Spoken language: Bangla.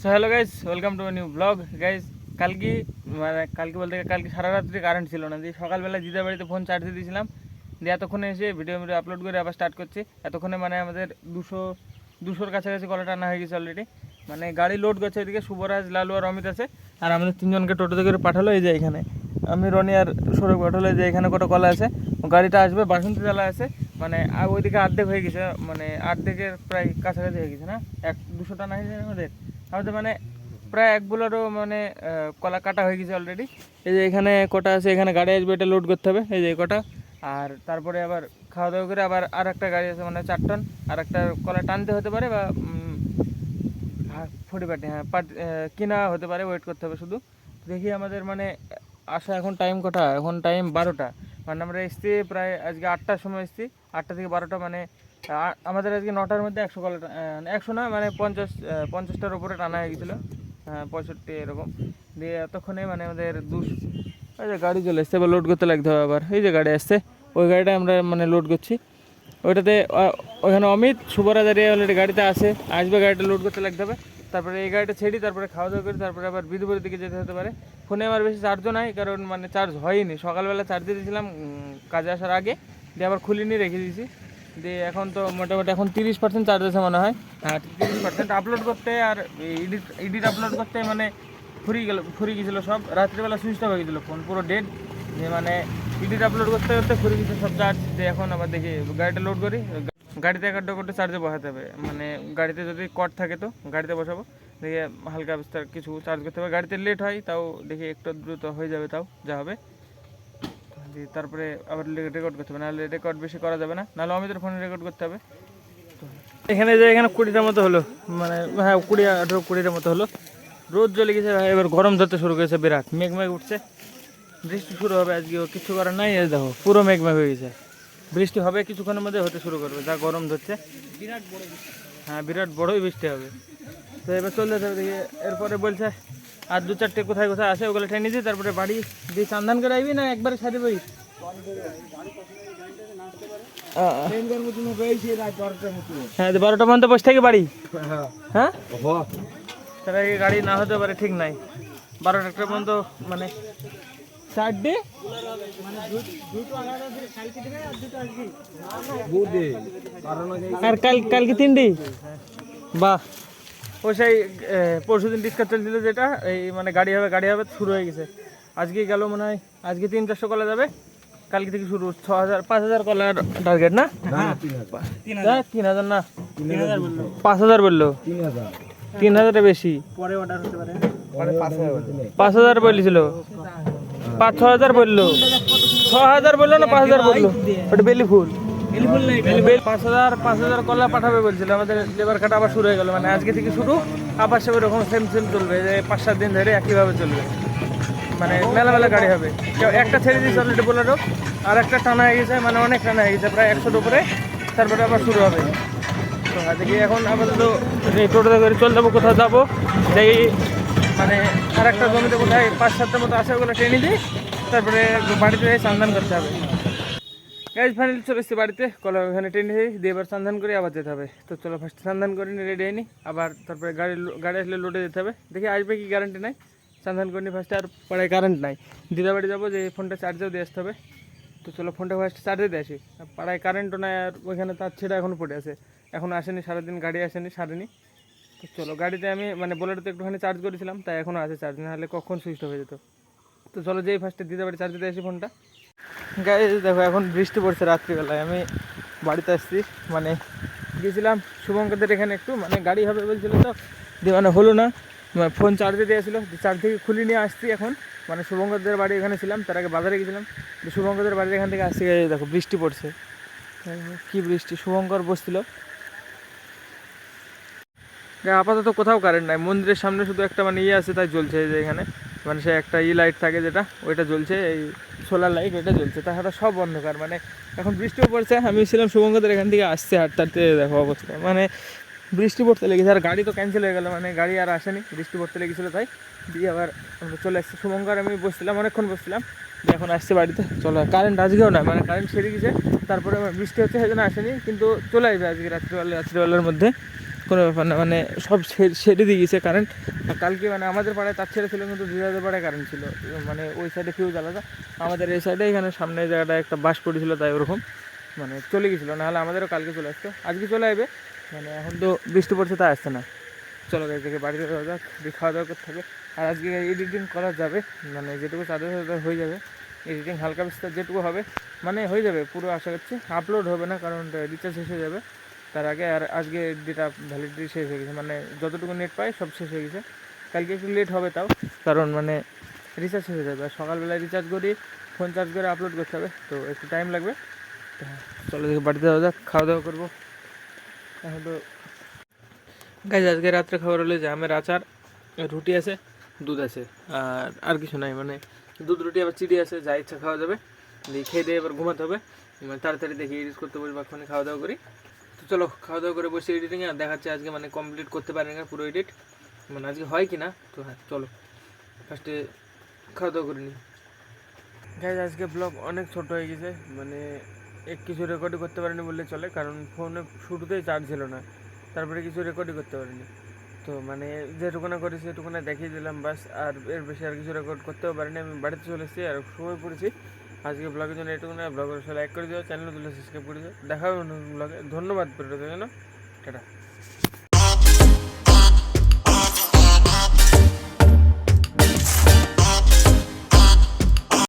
So hello guys welcome to new blog guys কালকে মানে কালকে বলতে কালকে সারা রাত্রি কারেন্ট ছিল না। দিয়ে সকালবেলা দিদার বাড়িতে ফোন চার্জে দিয়েছিলাম। দিয়ে এতক্ষণে এসে ভিডিও ভিডিও আপলোড করে আবার স্টার্ট করছি। এতক্ষণে মানে আমাদের দুশো, দুশোর কাছাকাছি কলা টানা হয়ে গেছে অলরেডি মানে গাড়ি লোড করছে এদিকে শুভরাজ, লালু আর অমিত আছে। আর আমাদের তিনজনকে টোটোতে করে পাঠালো এই যে এখানে। আমি, রনি আর সৌরভ পাঠালো যে এখানে কটা কলা আছে। গাড়িটা আসবে, বাসন্তী জেলা আছে। মানে ওইদিকে অর্ধেক হয়ে গেছে। মানে অর্ধেকের প্রায় কাছাকাছি হয়ে গেছে না? এক দুশো টানা হয়েছে আমাদের। আমাদের মানে প্রায় এক মানে কলা কাটা হয়ে গেছে অলরেডি এই যে এখানে কটা আছে, এখানে গাড়ি আসবে, এটা লোড করতে হবে, এই যে কটা। আর তারপরে আবার খাওয়া দাওয়া করে আবার আর একটা গাড়ি আছে মানে চার টন আর একটা কলা টানতে হতে পারে বা হ্যাঁ ফোর্টি পার্টি হ্যাঁ পাট কিনা হতে পারে ওয়েট করতে হবে শুধু। দেখি আমাদের মানে আসা এখন টাইম কটা? এখন টাইম বারোটা। মানে আমরা এসছি প্রায়, আজকে আটটার সময় এসছি, আটটা থেকে বারোটা মানে আমাদের আজকে নটার মধ্যে একশো কলা একশো না মানে পঞ্চাশ পঞ্চাশটার উপরে টানা হয়ে গেছিল। হ্যাঁ পঁয়ষট্টি এরকম। দিয়ে এতক্ষণে মানে আমাদের দুশ ওই যে গাড়ি চলে এসছে, এবার লোড করতে লাগতে হবে আবার। এই যে গাড়ি আসছে, ওই গাড়িটা আমরা মানে লোড করছি। ওইটাতে ওখানে অমিত শুভরাজ আর অলরেডি গাড়িতে আসে আসবে গাড়িটা লোড করতে লাগতে হবে। তারপরে এই গাড়িটা ছেড়ি, তারপরে খাওয়া দাওয়া করি, তারপরে আবার বিদুপুরের দিকে যেতে হতে পারে। ফোনে আমার বেশি চার্জও নাই, কারণ মানে চার্জ হয়নি। সকালবেলা চার্জ দিয়েছিলাম কাজে আসার আগে। দিয়ে আবার খুলিনি, রেখে দিয়েছি। দিয়ে এখন তো মোটামুটি এখন তিরিশ পার্সেন্ট চার্জ আছে মনে হয়। হ্যাঁ তিরিশ পার্সেন্ট আপলোড করতে আর এডিট এডিট আপলোড করতে মানে ফুরিয়ে গেল, ফুরিয়ে গেছিল সব। রাত্রিবেলা সুইচ অফ হয়ে গেছিল ফোন পুরো ডেড যে মানে এডিট আপলোড করতে করতে ফুরিয়ে গেছে সব চার্জ দিয়ে এখন আবার দেখি গাড়িটা লোড করি। গাড়িতে এক আধটা করতে চার্জে বসাতে হবে। মানে গাড়িতে যদি কট থাকে তো গাড়িতে বসাবো। দেখি হালকা কিছু চার্জ করতে হবে। গাড়িতে লেট হয়, তাও দেখি একটু দ্রুত হয়ে যাবে তাও, যা হবে। দিয়ে তারপরে আবার রেকর্ড করতে হবে, নাহলে রেকর্ড বেশি করা যাবে না, নাহলে অমিতের ফোনে রেকর্ড করতে হবে। এখানে যে এখানে কুড়িটার মতো হলো মানে হ্যাঁ কুড়ি আঠেরো কুড়িটার মতো হলো। রোদ জ্বলে গেছে এবার গরম ধরতে শুরু করেছে, বিরাট। মেঘ মেঘ উঠছে। বৃষ্টি শুরু হবে আজকে কিছু করার নাই দেখো, পুরো মেঘ হয়ে গেছে। বৃষ্টি হবে, কিছুক্ষণের মধ্যে হতে শুরু করবে, যা গরম ধরছে। বিরাট হ্যাঁ বিরাট বড়ই বৃষ্টি হবে। তো এবার চলতে থাকবে দেখি, এরপরে বলছে আর দু চারটে কোথায় কোথায় আসে ওগুলো টেনে দিই তারপরে বাড়ি দিয়ে চান্দান করে আইবি না একবারে ছাড়ে হ্যাঁ বারোটা পর্যন্ত বসে থাকি বাড়ি? হ্যাঁ? তাহলে গাড়ি না হতে পারে, ঠিক নাই। বারোটা একটা পর্যন্ত মানে চারটে? আর কাল কালকে তিনটি? বাহ। ও সেই পরশু দিন ডিসকাস চলছিল যেটা এই মানে গাড়ি হবে গাড়ি হবে শুরু হয়ে গেছে। আজকে গেল মনে হয় আজকে তিন চারশো কলা যাবে কালকে থেকে শুরু ছ হাজার পাঁচ হাজার কলার টার্গেট না? তিন হাজার। না। পাঁচ হাজার বলল। তিন হাজারের বেশি। পাঁচ হাজার বলেছিল। পাঁচ ছ হাজার বলল। ছ হাজার বলল না পাঁচ হাজার বলল? ওটা বেলি ফুল। পাঁচ হাজার পাঁচ হাজার কলা পাঠাবে বলছিল আমাদের লেবার কাটা আবার শুরু হয়ে গেল। মানে আজকে থেকে শুরু আবার সব এরকম সেম সেম চলবে যে পাঁচ সাত দিন ধরে একইভাবে চলবে। মানে মেলা মেলা গাড়ি হবে। একটা ছেড়ে দিয়েছে অলরেডি বোলেরো আর একটা টানা হয়ে গেছে মানে অনেক টানা হয়ে গেছে প্রায় একশোর উপরে। তারপরে আবার শুরু হবে। তো দেখি এখন আপাতত টোটোতে করে চল যাব কোথাও যাব যাই মানে আর একটা জমিতে কোথায় পাঁচ সাতটা মতো আছে ওগুলো ট্রেনে দিই। তারপরে বাড়িতে স্নান করতে হবে। গাইজ ফাইনালি চলে এসেছি বাড়িতে। কলা ওখানে ট্রেনে দিয়ে এবার স্নান করে আবার যেতে হবে। তো চলো ফার্স্ট সন্ধান করে নিই রেডি হয়নি আবার তারপরে গাড়ি গাড়ি আসলে লোডে যেতে হবে। দেখি আসবে কি গ্যারান্টি নাই। স্নান করে নিই ফার্স্টে আর পাড়ায় কারেন্ট নাই। দিদা বাড়ি যাব যে ফোনটা চার্জেও দিয়ে আসতে হবে। তো চলো ফোনটা ফার্স্ট চার্জে দিয়ে আসি। পাড়ায় কারেন্টও নাই, আর ওইখানে তার ছেড়ে এখনও পড়ে আছে। এখন আসেনি, সারাদিন গাড়ি আসেনি, সারেনি। তো চলো গাড়িতে আমি মানে বোলেরোতে একটুখানি চার্জ করেছিলাম, তাই এখনও আছে চার্জ না হলে কখন সুইচ হয়ে যেত। তো চলো যেই ফার্স্টে দিদা বাড়ি চার্জে দিয়ে আসি ফোনটা গায়ে দেখো, এখন বৃষ্টি পড়ছে রাত্রিবেলায়। আমি বাড়িতে আসছি। মানে গেছিলাম শুভঙ্করদের এখানে একটু। মানে গাড়ি হবে বলছিল তো। দিয়ে মানে হলো না। মানে ফোন চার্জে দিয়েছিল। চার্জ থেকে খুলে নিয়ে আসছি এখন। মানে শুভঙ্করদের বাড়ি এখানে ছিলাম। তার আগে বাজারে গেছিলাম। দিয়ে শুভঙ্করদের বাড়ির এখান থেকে আসছি। দেখো, বৃষ্টি পড়ছে। কি বৃষ্টি? শুভঙ্কর বসছিল। আপাতত কোথাও কারেন্ট নাই। মন্দিরের সামনে শুধু একটা মানে ইয়ে আছে, তাই জ্বলছে যে এখানে। মানে সে একটা ই লাইট থাকে যেটা, ওইটা জ্বলছে। এই সোলার লাইট ওইটা জ্বলছে। তাছাড়া সব অন্ধকার মানে এখন বৃষ্টিও পড়ছে, আমি ছিলাম শুভঙ্কদের এখান থেকে আসছে হাঁটতে হাঁটতে দেখো অবস্থা। মানে বৃষ্টি পড়তে লেগেছে, আর গাড়ি তো ক্যান্সেল হয়ে গেল মানে গাড়ি আর আসেনি, বৃষ্টি পড়তে লেগেছিলো তাই। দিয়ে আবার চলে আসছি। শুভঙ্কর, আমি বসছিলাম, অনেকক্ষণ বসছিলাম, দিয়ে এখন আসছে বাড়িতে। চলো কারেন্ট আজকেও না মানে কারেন্ট সেরে গেছে, তারপরে বৃষ্টি হচ্ছে, সেই জন্য আসেনি, কিন্তু চলে আসবে আজকে রাত্রিবেলা, রাত্রিবেলার মধ্যে। কোনো ব্যাপার না মানে সব সেরে দিয়ে গেছে। কারেন্ট আর কালকে মানে আমাদের পাড়ায় তার ছেড়ে ছিল কিন্তু দিদাদের পাড়ায় কারেন্ট ছিল। মানে ওই সাইডে ফিউজ আলাদা আমাদের এই সাইডে এখানে সামনে জায়গাটা একটা বাস পড়েছিল তাই ওরকম। মানে চলে গেছিল, নাহলে আমাদেরও কালকে চলে আসতো। আজকে চলে আসবে। মানে এখন তো বৃষ্টি পড়ছে, তাই আসছে না। চলো গাড়ি থেকে বাড়িতে যাওয়া যাক খাওয়া দাওয়া করতে হবে। আর আজকে এডিটিং করা যাবে। মানে যেটুকু সাথে হয়ে যাবে এডিটিং হালকা বিস্তার যেটুকু হবে মানে হয়ে যাবে, পুরো আশা করছি। আপলোড হবে না, কারণ রিচার্জ শেষ হয়ে যাবে। তার আগে আর আজকে ডেটা ভ্যালিডিটি শেষ হয়ে গেছে মানে যতটুকু নেট পাই সব শেষ হয়ে গেছে। কালকে একটু লেট হবে তাও, কারণ মানে রিচার্জ শেষ হয়ে যাবে। আর সকালবেলায় রিচার্জ করি ফোন চার্জ করে আপলোড করতে হবে, তো একটু টাইম লাগবে। চলো দেখি বাড়িতে যাওয়া যাক, খাওয়া দাওয়া করব। এখন তো গাইজ আজকে রাত্রে খাবার হলো যে আমের আচার, রুটি আছে, দুধ আছে, আর আর কিছু নাই মানে দুধ, রুটি, আবার চিড়ি আছে, যা ইচ্ছা খাওয়া যাবে। দিয়ে খেয়ে দিয়ে এবার ঘুমাতে হবে। মানে তাড়াতাড়ি দেখি এডিট করতে বসবো এখন খাওয়া দাওয়া করি। চলো খাওয়া দাওয়া করে বসে এডিটিংয়ে আর দেখাচ্ছে আজকে মানে কমপ্লিট করতে পারি না পুরো এডিট মানে আজকে হয় কি না তো হ্যাঁ চলো। ফার্স্টে খাওয়া দাওয়া করে নিই। গাইজ আজকে ব্লগ অনেক ছোট হয়ে গেছে মানে এক কিছু রেকর্ডই করতে পারিনি বললে চলে, কারণ ফোনে শুরুতেই চার্জ ছিল না। তারপরে কিছু রেকর্ডই করতে পারিনি। তো মানে যেটুকুনা করেছি, সেটুকুনা দেখিয়ে দিলাম, বাস। আর এর বেশি আর কিছু রেকর্ড করতেও পারিনি। আমি বাড়িতে চলে এসেছি আর সময় পড়েছি। আজকে ব্লগের জন্য এটুকুনা ব্লগের সবাই লাইক করে দিও চ্যানেল তুলে সাবস্ক্রাইব করে দিও। দেখা হবে ব্লগে ধন্যবাদ পেরে জানো টাটা।